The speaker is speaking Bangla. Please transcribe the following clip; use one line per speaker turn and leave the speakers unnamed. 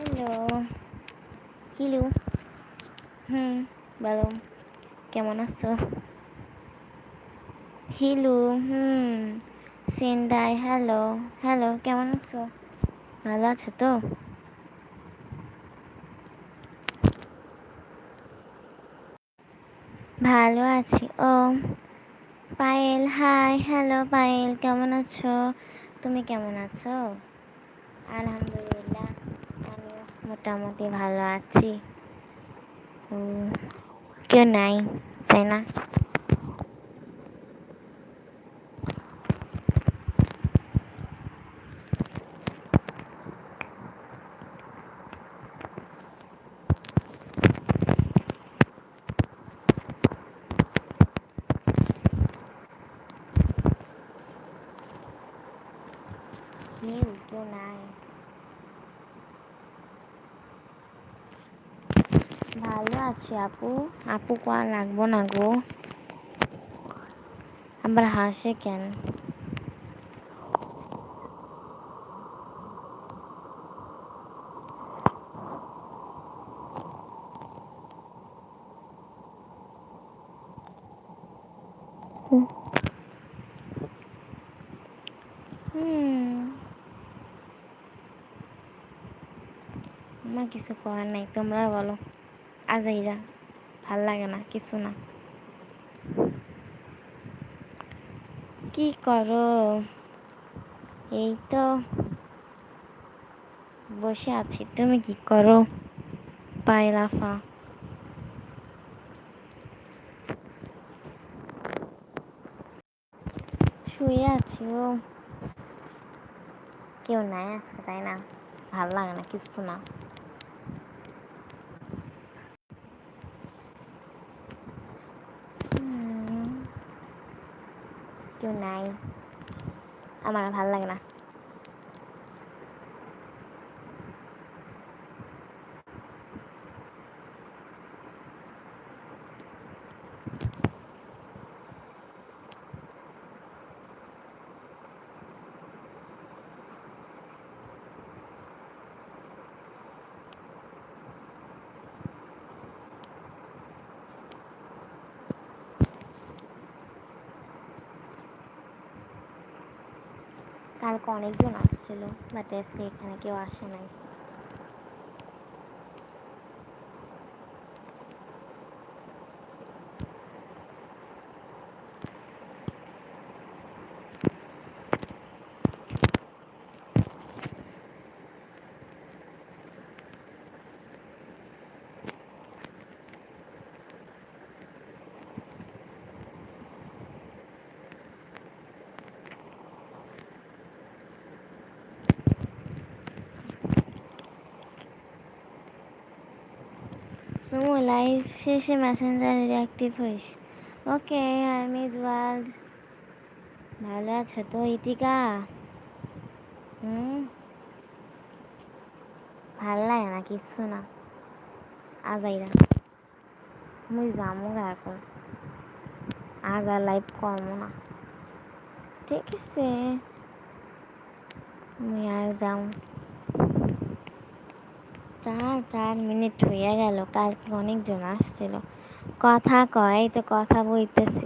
হ্যালো। হিলু হুম। বলো কেমন আছো? হিলু হুম। সেন্ডাই হ্যালো হ্যালো কেমন আছো? ভালো আছো তো? ভালো আছি। ও পায়েল হাই হ্যালো পায়েল কেমন আছো? তুমি কেমন আছো? আলহামদুলিল্লাহ। মোটামুটি ভালো আছি। কেউ নাই তাই না কেউ কেউ নাই ভালো আছি আপু। আপু কোয়া লাগবো না গো। আবার হাসে কেন? আমার কিছু করার নাই, তোমরা বলো। আজাইরা, ভালো লাগে না, কিছু না। কি করো? এই তো বসে আছি, তুমি কি করো? পায়লাফা শুয়ে আছি ও। কেউ নাই আজকে, তাই না? ভালো লাগে না, কিছু না। কেউ নাই আমার আর ভালো লাগে না কালকে অনেকজন আসছিল বাট আজকে এখানে কেউ আসে নাই। লাইভ শেষে মেসেঞ্জারে অ্যাক্টিভ হইস। ওকে আর্মিজ ওয়ার্ল্ড ভালো আছো তো, ইতিকা? হুম? ভালো লাগে না কিছু না। আজাইরা মুই যামু এখন। আজ আর লাইভ করব না। ঠিক আছে। মুই আর যাও চার চার মিনিট হয়ে গেল কালকে অনেকজন আসছিল কথা কয় তো কথা বইতেছি।